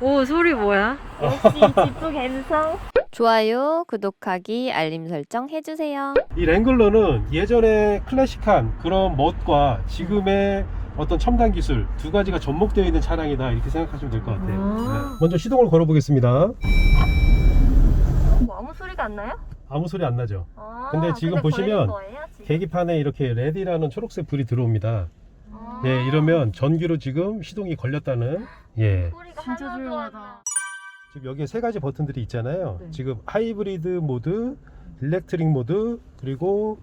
오 소리 뭐야? 역시 지프 갬성. 좋아요, 구독하기, 알림 설정 해주세요. 이 랭글러는 예전에 클래식한 그런 멋과 지금의 어떤 첨단 기술 두 가지가 접목되어 있는 차량이다 이렇게 생각하시면 될 것 같아요. 아. 네. 먼저 시동을 걸어보겠습니다. 뭐 아무 소리가 안 나요? 아무 소리 안 나죠. 아, 근데 지금 보시면 거예요, 지금? 계기판에 이렇게 레디라는 초록색 불이 들어옵니다. 아, 예, 이러면 전기로 지금 시동이 걸렸다는 예. 소리가 진짜 하나도 조용하다. 지금 여기에 세 가지 버튼들이 있잖아요. 네. 지금 하이브리드 모드, 일렉트릭 모드, 그리고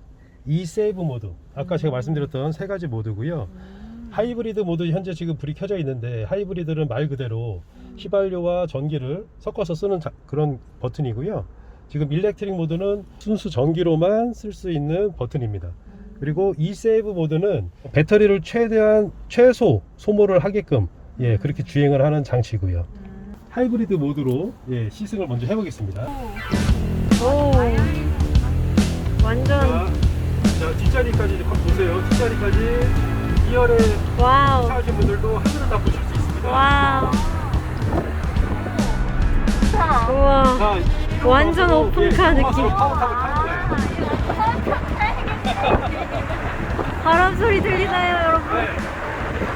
이 세이브 모드. 아까 제가 말씀드렸던 세 가지 모드고요. 하이브리드 모드 현재 지금 불이 켜져 있는데 하이브리드는 말 그대로 휘발유와 전기를 섞어서 쓰는 자- 그런 버튼이고요. 지금 일렉트릭 모드는 순수 전기로만 쓸 수 있는 버튼입니다. 그리고 이 세이브 모드는 배터리를 최대한 최소 소모를 하게끔 예, 그렇게 주행을 하는 장치고요. 하이브리드 모드로 예, 시승을 먼저 해보겠습니다. 오 완전 자, 자 뒷자리까지 좀 보세요. 뒷자리까지 2열에 와우 차하신 분들도 하늘을 다 보실 수 있습니다. 와우 자, 우와 자, 완전 오픈카 예, 느낌. 파워탑을 타는 거예요. 바람 소리 들리나요 여러분? 네.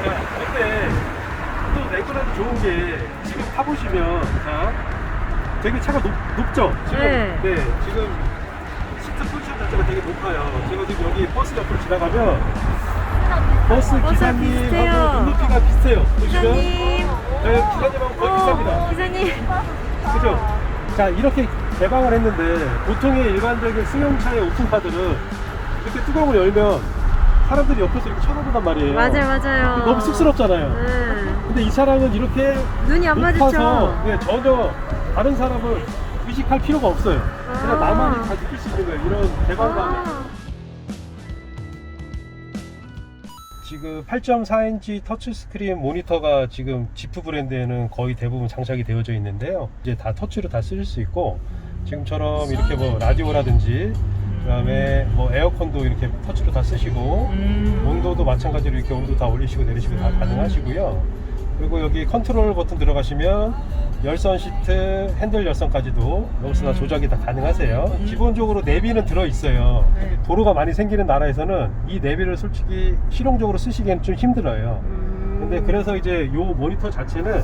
자, 레그라도 좋은 게 지금 타보시면 자, 되게 차가 높, 높죠? 지금 네. 네, 지금 시트 포지션 자체가 되게 높아요. 제가 지금 여기 버스 옆으로 지나가면 버스 버스랑 기사님하고 비슷해요. 눈높이가 비슷해요. 보시면 기사님 네, 기사님하고 거의 비슷합니다. 어, 기사님 그죠? 자 이렇게 개방을 했는데 보통의 일반적인 승용차의 오픈카들은 이렇게 뚜껑을 열면 사람들이 옆에서 이렇게 쳐다보단 말이에요. 맞아요 맞아요 너무 쑥스럽잖아요. 네. 근데 이 차량은 이렇게 눈이 안 높아서 마주쳐 예, 전혀 다른 사람을 의식할 필요가 없어요. 그냥 아. 나만이 다 느낄 수 있는 거예요. 이런 개방감. 아, 지금 8.4인치 터치스크린 모니터가 지금 지프 브랜드에는 거의 대부분 장착이 되어져 있는데요. 이제 다 터치로 다 쓰실 수 있고 지금처럼 이렇게 뭐 라디오라든지 그다음에 뭐 에어컨도 이렇게 터치로 다 쓰시고 음. 온도도 마찬가지로 이렇게 온도 다 올리시고 내리시고 다 가능하시고요. 그리고 여기 컨트롤 버튼 들어가시면 열선 시트, 핸들 열선까지도 여기서 다 조작이 다 가능하세요. 기본적으로 내비는 들어 있어요. 네. 도로가 많이 생기는 나라에서는 이 내비를 솔직히 실용적으로 쓰시기에는 좀 힘들어요. 음. 근데 그래서 이제 요 모니터 자체는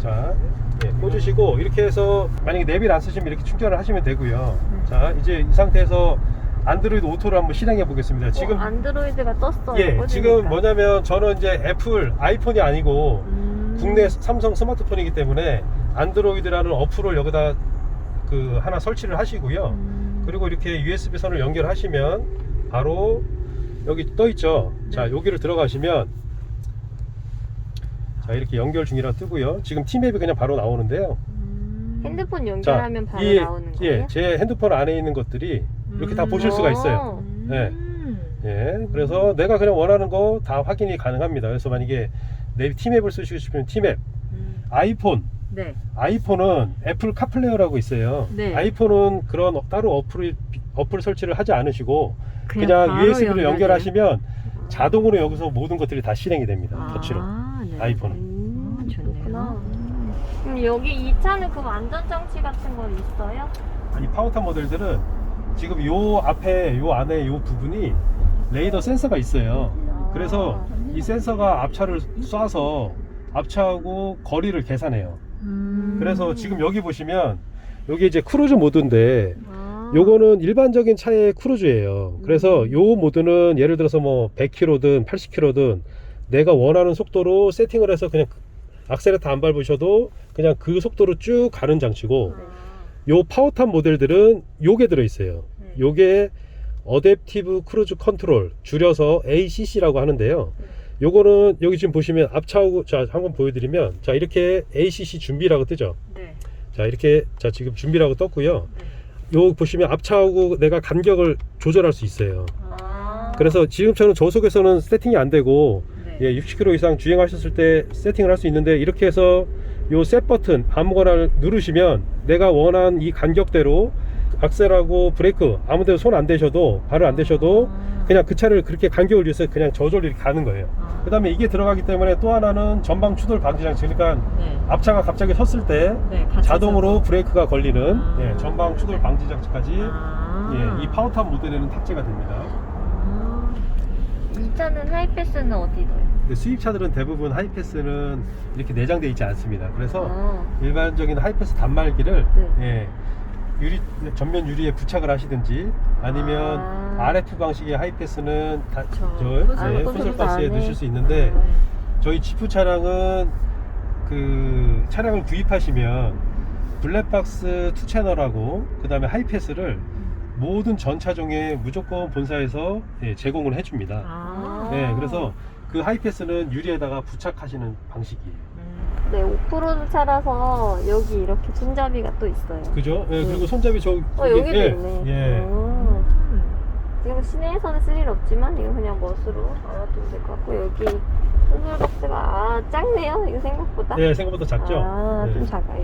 자 예, 꽂으시고 이렇게 해서 만약에 내비를 안 쓰시면 이렇게 충전을 하시면 되고요. 자 이제 이 상태에서 안드로이드 오토를 한번 실행해 보겠습니다. 지금 어, 안드로이드가 떴어요. 예 꽂으니까. 지금 뭐냐면 저는 이제 애플 아이폰이 아니고 음. 국내 삼성 스마트폰이기 때문에 안드로이드라는 어플을 여기다 그 하나 설치를 하시고요. 음. 그리고 이렇게 USB 선을 연결하시면 바로 여기 떠 있죠. 자, 여기를 들어가시면 자, 이렇게 연결 중이라 뜨고요. 지금 티맵이 그냥 바로 나오는데요. 음. 핸드폰 자, 연결하면 바로 이- 나오는 거예요? 예, 제 핸드폰 안에 있는 것들이 이렇게 다 음. 보실 수가 있어요. 음. 네. 예, 그래서 내가 그냥 원하는 거 다 확인이 가능합니다. 그래서 만약에 내 티맵을 쓰시고 싶으면 티맵, 음. 아이폰, 네. 아이폰은 애플 카플레이어라고 있어요. 네. 아이폰은 그런 따로 어플 어플 설치를 하지 않으시고 그냥, 그냥, 바로 USB로? 연결하시면 자동으로 여기서 모든 것들이 다 실행이 됩니다. 아, 터치로. 네. 아이폰은. 음, 아, 좋네요. 그렇구나. 그럼 여기 이 차는 그럼 안전장치 같은 건 있어요? 이 파워탑 모델들은 지금 요 앞에 요 안에 요 부분이 레이더 센서가 있어요. 그래서 이 센서가 앞차를 쏴서 앞차하고 거리를 계산해요. 음. 그래서 지금 여기 보시면 여기 이제 크루즈 모드인데 아. 요거는 일반적인 차의 크루즈예요. 그래서 음. 요 모드는 예를 들어서 뭐 100km든 80km든 내가 원하는 속도로 세팅을 해서 그냥 악셀레터 안 밟으셔도 그냥 그 속도로 쭉 가는 장치고 요 파워탑 모델들은 요게 들어 있어요. 네. 요게 어댑티브 크루즈 컨트롤 줄여서 ACC라고 하는데요. 요거는 여기 지금 보시면 앞차하고 자 한번 보여드리면 자 이렇게 ACC 준비라고 뜨죠. 네. 자 이렇게 자 지금 준비라고 떴고요. 요 보시면 앞차하고 내가 간격을 조절할 수 있어요. 아. 그래서 지금처럼 저속에서는 세팅이 안 되고 네. 예, 60km 이상 주행하셨을 때 세팅을 할 수 있는데 이렇게 해서 요 셋 버튼 아무거나 누르시면 내가 원한 이 간격대로 악셀하고 브레이크 아무데도 손 안 대셔도 발을 안 대셔도 그냥 그 차를 그렇게 간격을 위해서 그냥 저절로 이렇게 가는 거예요. 아. 그 다음에 이게 들어가기 때문에 또 하나는 전방 추돌 방지 장치 그러니까 네. 앞차가 갑자기 섰을 때 네, 자동으로 브레이크가 걸리는 아. 예, 전방 추돌 방지 장치까지 아. 예, 이 파워탑 모델에는 탑재가 됩니다. 아. 이 차는 하이패스는 어디 둬요? 수입차들은 대부분 하이패스는 이렇게 내장되어 있지 않습니다. 그래서 아. 일반적인 하이패스 단말기를 네. 예, 유리 전면 유리에 부착을 하시든지 아니면 아. RF 방식의 하이패스는 다, 저저 콘솔 예, 콘솔 박스에. 넣으실 수 있는데 아. 저희 지프 차량은 그 차량을 구입하시면 블랙박스 투 채널하고 그 다음에 하이패스를 모든 전 차종에 무조건 본사에서 예, 제공을 해줍니다. 아. 네, 그래서 그 하이패스는 유리에다가 부착하시는 방식이에요. 네, 오프로드 차라서 여기 이렇게 손잡이가 또 있어요. 그죠? 예, 네. 그리고 손잡이 저 어, 여기도 예, 있네. 예. 어. 지금 시내에서는 쓸 일 없지만 이거 그냥 멋으로 알아두면 될 것 같고 여기 콘솔 박스가 아 작네요. 이거 생각보다. 예, 생각보다 작죠? 아, 네. 좀 작아요.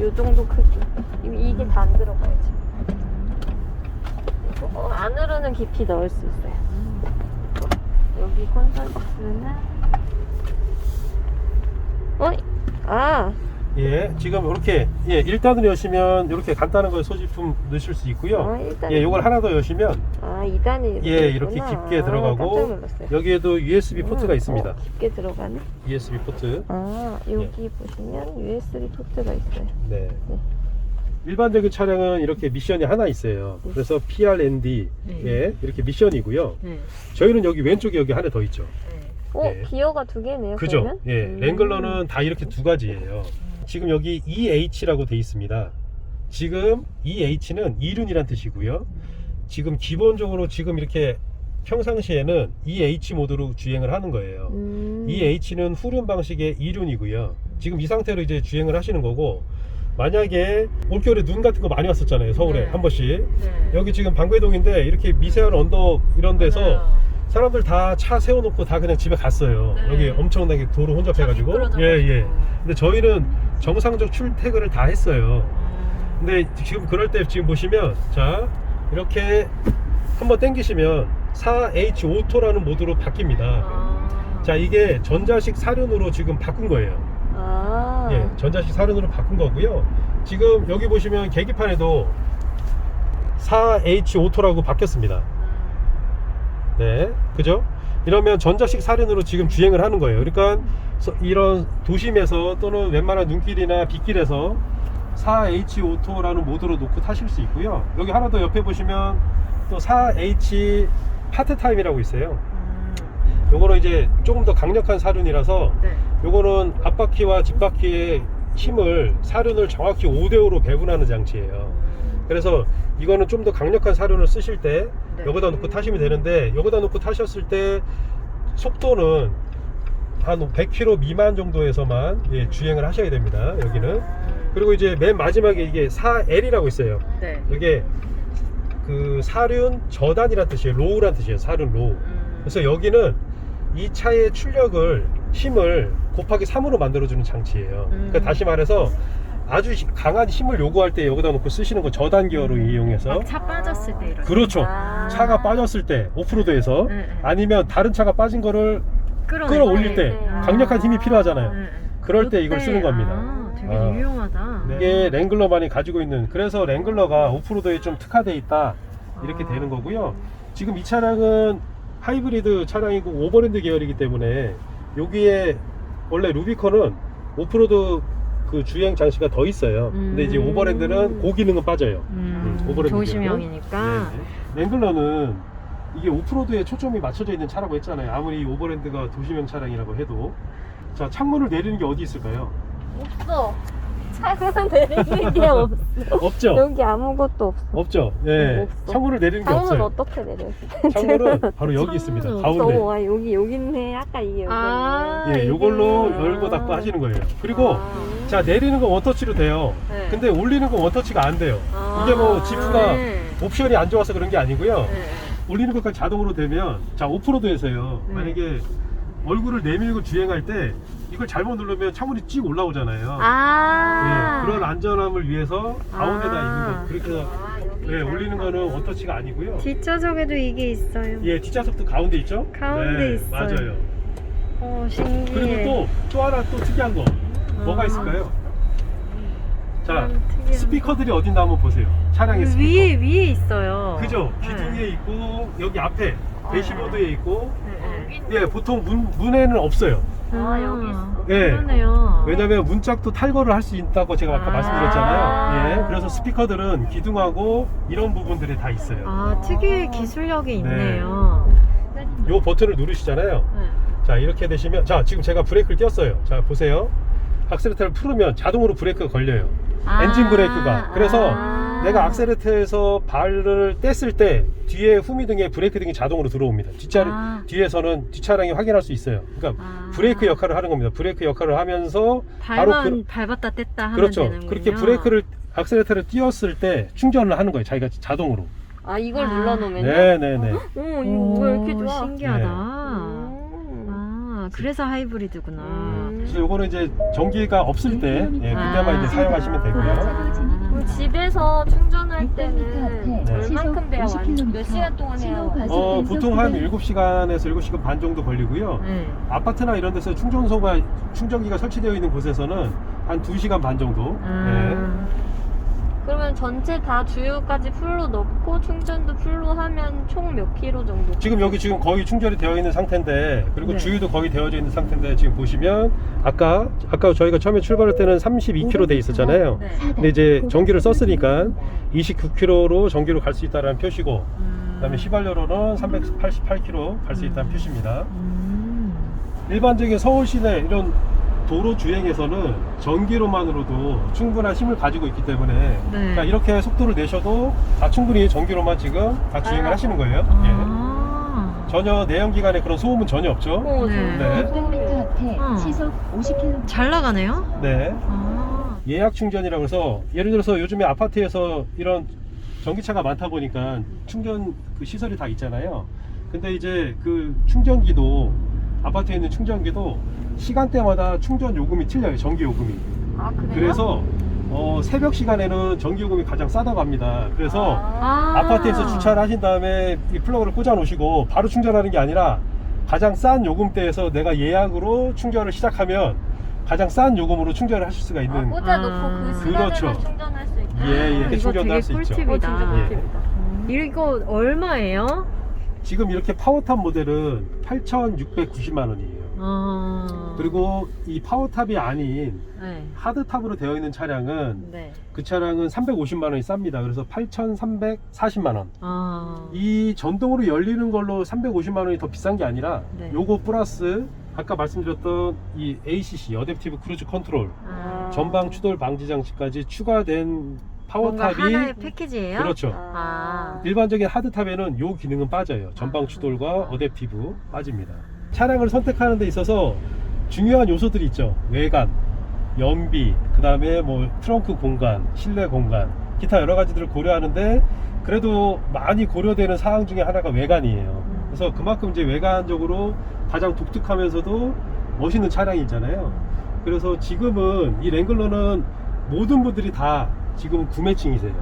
요 정도 크기. 이- 이게 다 안. 그리고 어, 안으로는 깊이 넣을 수 있어요. 여기 콘솔 박스는 어? 아, 예, 지금 이렇게 예, 1단으로 여시면 이렇게 간단한 거 소지품 넣으실 수 있고요. 어, 일단 예, 요걸 하나 더 여시면 아, 2단이 예, 이렇게 깊게 들어가고 깜짝 놀랐어요. 여기에도 USB 포트가 음, 있습니다. 어, 깊게 들어가네. USB 포트. 아, 여기 보시면 USB 포트가 있어요. 네. 네. 일반적인 차량은 이렇게 미션이 하나 있어요. 네. 그래서 PRND 예, 이렇게 미션이고요. 네. 저희는 여기 왼쪽에 여기 하나 더 있죠. 어, 네. 기어가 두 개네요. 그죠? 그러면? 예, 음. 랭글러는 다 이렇게 두 가지예요. 지금 여기 EH라고 돼 있습니다. 지금 EH는 이륜이란 뜻이고요. 지금 기본적으로 지금 이렇게 평상시에는 EH 모드로 주행을 하는 거예요. 음. EH는 후륜 방식의 이륜이고요. 지금 이 상태로 이제 주행을 하시는 거고 만약에 올겨울에 눈 같은 거 많이 왔었잖아요. 서울에 네. 한 번씩. 네. 여기 지금 방배동인데 이렇게 미세한 언덕 이런 데서 맞아요. 사람들 다 차 세워놓고 다 그냥 집에 갔어요. 네. 여기 엄청나게 도로 혼잡해가지고. 미끄러져가지고. 예, 예. 근데 저희는 정상적 출퇴근을 다 했어요. 음. 근데 지금 그럴 때 지금 보시면 자 이렇게 한번 당기시면 4H 오토라는 모드로 바뀝니다. 아. 자 이게 전자식 사륜으로 지금 바꾼 거예요. 아. 예, 전자식 사륜으로 바꾼 거고요. 지금 여기 보시면 계기판에도 4H 오토라고 바뀌었습니다. 네, 그죠? 이러면 전자식 사륜으로 지금 주행을 하는 거예요. 그러니까 서- 이런 도심에서 또는 웬만한 눈길이나 빗길에서 4H 오토라는 모드로 놓고 타실 수 있고요. 여기 하나 더 옆에 보시면 또 4H 파트타임이라고 있어요. 음. 요거는 이제 조금 더 강력한 사륜이라서 네. 요거는 앞바퀴와 뒷바퀴의 힘을 사륜을 정확히 5대5로 배분하는 장치예요. 그래서 이거는 좀 더 강력한 사륜을 쓰실 때 네. 여기다 놓고 타시면 되는데 여기다 놓고 타셨을 때 속도는 한 100km 미만 정도에서만 예, 주행을 하셔야 됩니다. 여기는 그리고 이제 맨 마지막에 이게 4L이라고 있어요. 네. 이게 그 사륜 저단이란 뜻이에요. 로우란 뜻이에요. 사륜 로우. 음. 그래서 여기는 이 차의 출력을 힘을 곱하기 3으로 만들어주는 장치예요. 음. 그러니까 다시 말해서 아주 시- 강한 힘을 요구할 때 여기다 놓고 쓰시는 거 저단 기어로 이용해서 막차 빠졌을 때 이런. 그렇죠. 아. 차가 빠졌을 때 오프로드에서 네, 네. 아니면 다른 차가 빠진 거를 끌어올릴 때 네, 네. 강력한 힘이 필요하잖아요. 네, 네. 그럴 때 이걸 쓰는 겁니다. 아, 되게 아. 유용하다. 네. 이게 랭글러만이 가지고 있는 그래서 랭글러가 오프로드에 좀 특화돼 있다 이렇게 아. 되는 거고요. 지금 이 차량은 하이브리드 차량이고 오버랜드 계열이기 때문에 여기에 원래 루비con은 오프로드 그 주행 장치가 더 있어요. 근데 이제 음. 오버랜드는 고기능은 빠져요. 음, 음, 오버랜드 도시명이니까. 네. 랭글러는 이게 오프로드에 초점이 맞춰져 있는 차라고 했잖아요. 아무리 오버랜드가 도시명 차량이라고 해도 자 창문을 내리는 게 어디 있을까요? 없어. 차가 내리는 게 없어. 없죠. 여기 아무것도 없어. 없죠. 예. 없어. 창문을 내리는 게 창문 없어요. 어떻게 내려? 창문은 바로 여기 있습니다. 창문은 가운데. 어, 아, 여기 여기 있네. 아까 이게 여기. 아, 예, 이게- 요걸로 아. 열고 닫고 하시는 거예요. 그리고 아. 자 내리는 건 원터치로 돼요. 네. 근데 올리는 건 원터치가 안 돼요. 아. 이게 뭐 지프가 네. 옵션이 안 좋아서 그런 게 아니고요. 네. 올리는 것까지 자동으로 되면 자 오프로드에서요. 네. 만약에 얼굴을 내밀고 주행할 때 이걸 잘못 누르면 창문이 찍 올라오잖아요. 아. 예, 그런 안전함을 위해서 가운데다 아. 있는 거 그렇게 해서 아, 네, 올리는 거는 원터치가 아니고요. 뒷좌석에도 이게 있어요. 예, 뒷좌석도 가운데 있죠? 가운데 네, 있어요. 맞아요. 어, 신기해. 그리고 또, 또 하나 또 특이한 거. 뭐가 아. 있을까요? 자, 음, 특이한 스피커들이 어딘가 한번 보세요. 차량의 거. 스피커. 위에 위에 있어요. 그죠? 네. 기둥에 있고, 여기 앞에, 대시보드에 있고, 네, 네. 예, 보통 문, 문에는 없어요. 아, 여기 있어. 예. 그러네요. 왜냐면 문짝도 탈거를 할 수 있다고 제가 아까 아. 말씀드렸잖아요. 예, 그래서 스피커들은 기둥하고 이런 부분들에 다 있어요. 아 특유의 기술력이 있네요. 요 버튼을 누르시잖아요. 네. 자, 이렇게 되시면, 자, 지금 제가 브레이크를 띄웠어요. 자, 보세요. 악셀레터를 풀으면 자동으로 브레이크가 걸려요. 아. 엔진 브레이크가. 그래서 아. 내가 악셀레터에서 발을 뗐을 때 뒤에 후미등에 브레이크 등이 자동으로 들어옵니다. 뒷차 아. 뒤에서는 뒷차량이 확인할 수 있어요. 그러니까 아. 브레이크 역할을 하는 겁니다. 브레이크 역할을 하면서 바로 밟아, 그, 밟았다 뗐다 하면 그렇죠. 되는군요. 그렇게 브레이크를 악셀레터를 띄웠을 때 충전을 하는 거예요. 자기가 자동으로. 아, 이걸 아. 눌러놓으면요? 네네네. 오, 이거 왜 이렇게 오, 좋아? 신기하다. 음. 아 그래서 하이브리드구나. 음. 그래서 요거는 이제 전기가 없을 때 예, 그때만 아. 이제 사용하시면 되고요. 그럼 집에서 충전할 때는 네. 얼만큼 돼야 완, 몇 시간 동안 완? 어, 보통 한 7시간에서 7시간 반 정도 걸리고요. 네. 아파트나 이런 데서 충전소가 충전기가 설치되어 있는 곳에서는 한 2시간 반 정도. 네. 아, 그러면 전체 다 주유까지 풀로 넣고 충전도 풀로 하면 총 몇 킬로 정도? 지금 여기 지금 거의 충전이 되어 있는 상태인데 그리고 네. 주유도 거의 되어져 있는 상태인데 지금 보시면 아까 아까 저희가 처음에 출발할 때는 32km 돼 있었잖아요. 네. 근데 이제 전기를 썼으니까 29km로 전기로 갈 수 있다는 표시고 음. 그다음에 휘발유로는 388km 갈 수 있다는 표시입니다. 음. 일반적인 서울 시내 이런 도로 주행에서는 전기로만으로도 충분한 힘을 가지고 있기 때문에 네. 그러니까 이렇게 속도를 내셔도 다 충분히 전기로만 지금 다 주행을 아. 하시는 거예요. 아. 예. 전혀 내연기관에 그런 소음은 전혀 없죠. 어, 네. 네. 500m 앞에 어. 시속 50km 잘 나가네요. 네. 아. 예약 충전이라고 해서 예를 들어서 요즘에 아파트에서 이런 전기차가 많다 보니까 충전 그 시설이 다 있잖아요. 근데 이제 그 충전기도 아파트에 있는 충전기도 시간대마다 충전 요금이 틀려요. 전기 요금이. 아, 그래요? 그래서 어, 새벽 시간에는 전기 요금이 가장 싸다고 합니다. 그래서 아. 아. 아파트에서 주차를 하신 다음에 이 플러그를 꽂아 놓으시고 바로 충전하는 게 아니라 가장 싼 요금대에서 내가 예약으로 충전을 시작하면 가장 싼 요금으로 충전을 하실 수가 아, 있는 꽂아놓고 아. 그 시간에만 그렇죠. 충전할 수 있다. 예, 예. 이거 충전도 되게 할 수 있죠. 꿀팁이다. 예. 꿀팁이다. 이거 얼마예요? 지금 이렇게 파워탑 모델은 8,690만 원이에요. 아. 그리고 이 파워탑이 아닌 네. 하드탑으로 되어 있는 차량은 네. 그 차량은 350만 원이 쌉니다. 그래서 8,340만 원. 아. 이 전동으로 열리는 걸로 350만 원이 더 비싼 게 아니라 네. 요거 플러스 아까 말씀드렸던 이 ACC 어댑티브 크루즈 컨트롤 아. 전방 추돌 방지 장치까지 추가된 뭔가 파워탑이 하나의 패키지예요? 그렇죠. 아. 일반적인 하드탑에는 요 기능은 빠져요. 전방 아. 추돌과 어댑티브 빠집니다. 차량을 선택하는 데 있어서 중요한 요소들이 있죠. 외관, 연비, 그 다음에 뭐 트렁크 공간, 실내 공간, 기타 여러 가지들을 고려하는데 그래도 많이 고려되는 사항 중에 하나가 외관이에요. 그래서 그만큼 이제 외관적으로 가장 독특하면서도 멋있는 차량이잖아요. 그래서 지금은 이 랭글러는 모든 분들이 다 지금 구매층이세요.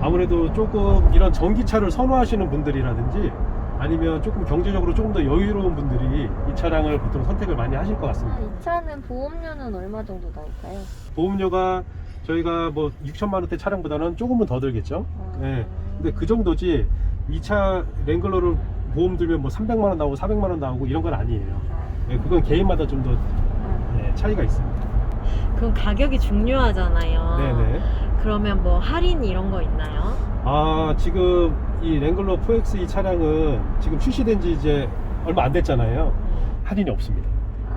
아무래도 조금 이런 전기차를 선호하시는 분들이라든지 아니면 조금 경제적으로 조금 더 여유로운 분들이 이 차량을 보통 선택을 많이 하실 것 아, 같습니다. 이 차는 보험료는 얼마 정도 나올까요? 보험료가 저희가 뭐 6천만 원대 차량보다는 조금은 더 들겠죠. 아. 네. 근데 그 정도지 이 차 랭글러를 보험 들면 뭐 300만 원 나오고 400만 원 나오고 이런 건 아니에요. 네, 그건 개인마다 좀더 네, 차이가 있습니다. 그럼 가격이 중요하잖아요. 네네. 그러면 뭐 할인 이런 거 있나요? 아 지금 이 랭글러 4X 이 차량은 지금 출시된 지 이제 얼마 안 됐잖아요. 할인이 없습니다.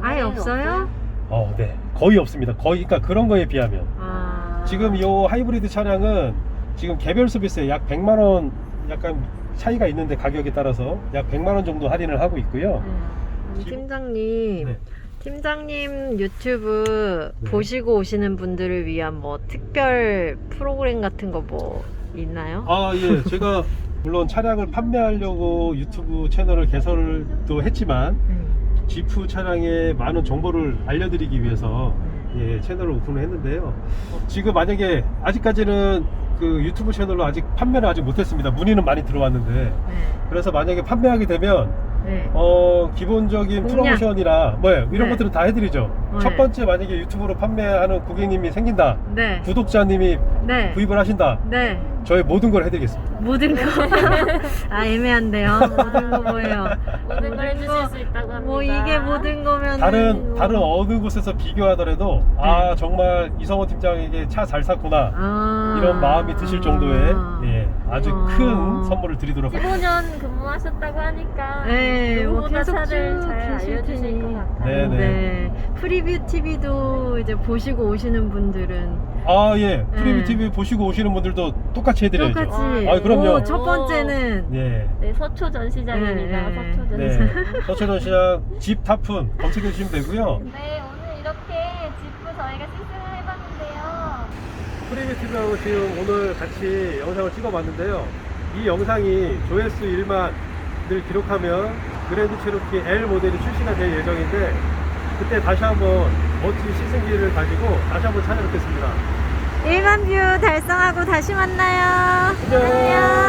아예 없어요? 어, 네. 거의 없습니다. 거의 그러니까 그런 거에 비하면 아. 지금 이 하이브리드 차량은 지금 개별 서비스에 약 100만 원 약간 차이가 있는데 가격에 따라서 약 100만 원 정도 할인을 하고 있고요. 지금- 팀장님, 네. 팀장님 유튜브 네. 보시고 오시는 분들을 위한 뭐 특별 프로그램 같은 거 뭐 있나요? 아, 예. 제가 물론 차량을 판매하려고 유튜브 채널을 개설도 했지만 음. 지프 차량의 많은 정보를 알려드리기 위해서 예, 채널을 오픈을 했는데요. 지금 만약에 아직까지는 그 유튜브 채널로 아직 판매를 아직 못했습니다. 문의는 많이 들어왔는데 네. 그래서 만약에 판매하게 되면 네. 어 기본적인 공략. 프로모션이나 뭐 이런 네. 것들은 다 해드리죠. 네. 첫 번째 만약에 유튜브로 판매하는 고객님이 생긴다, 네. 구독자님이 네. 구입을 하신다, 네. 저희 모든 걸 해드리겠습니다. 모든 거. 아, 애매한데요. 모든 거 뭐예요? 모든 걸 해주실 수 있다고 합니다. 뭐 이게 모든 거면 다른 다른 어느 곳에서 비교하더라도 아 정말 이성호 팀장에게 차 잘 샀구나 아. 이런 마음이 드실 정도의 예, 아주 아. 큰 선물을 드리도록 하겠습니다. 15년 근무하셨다고 하니까 네, 뭐 계속 차를 쭉잘 알려주실 테니. 것 같아요. 네, 네. 네. 프리뷰 TV도 이제 보시고 오시는 분들은 아 예, 프리뷰 네. TV 보시고 오시는 분들도 똑같이 해드려야죠. 똑같이. 아, 그럼요. 오, 첫 번째는 예, 네, 서초 전시장입니다. 네, 네. 서초 전시장. 네, 서초동 시장 집 타푼 검색해 주시면 되고요. 네, 오늘 이렇게 집부 저희가 시승을 해봤는데요. 프리뷰 TV하고 지금 오늘 같이 영상을 찍어봤는데요. 이 영상이 조회수 1만을 기록하면 그랜드 체로키 L 모델이 출시가 될 예정인데 그때 다시 한번 멋진 시승기를 가지고 다시 한번 찾아뵙겠습니다. 1만 뷰 달성하고 다시 만나요. 안녕.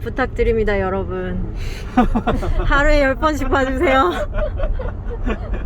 부탁드립니다, 여러분. 하루에 10번씩 봐주세요.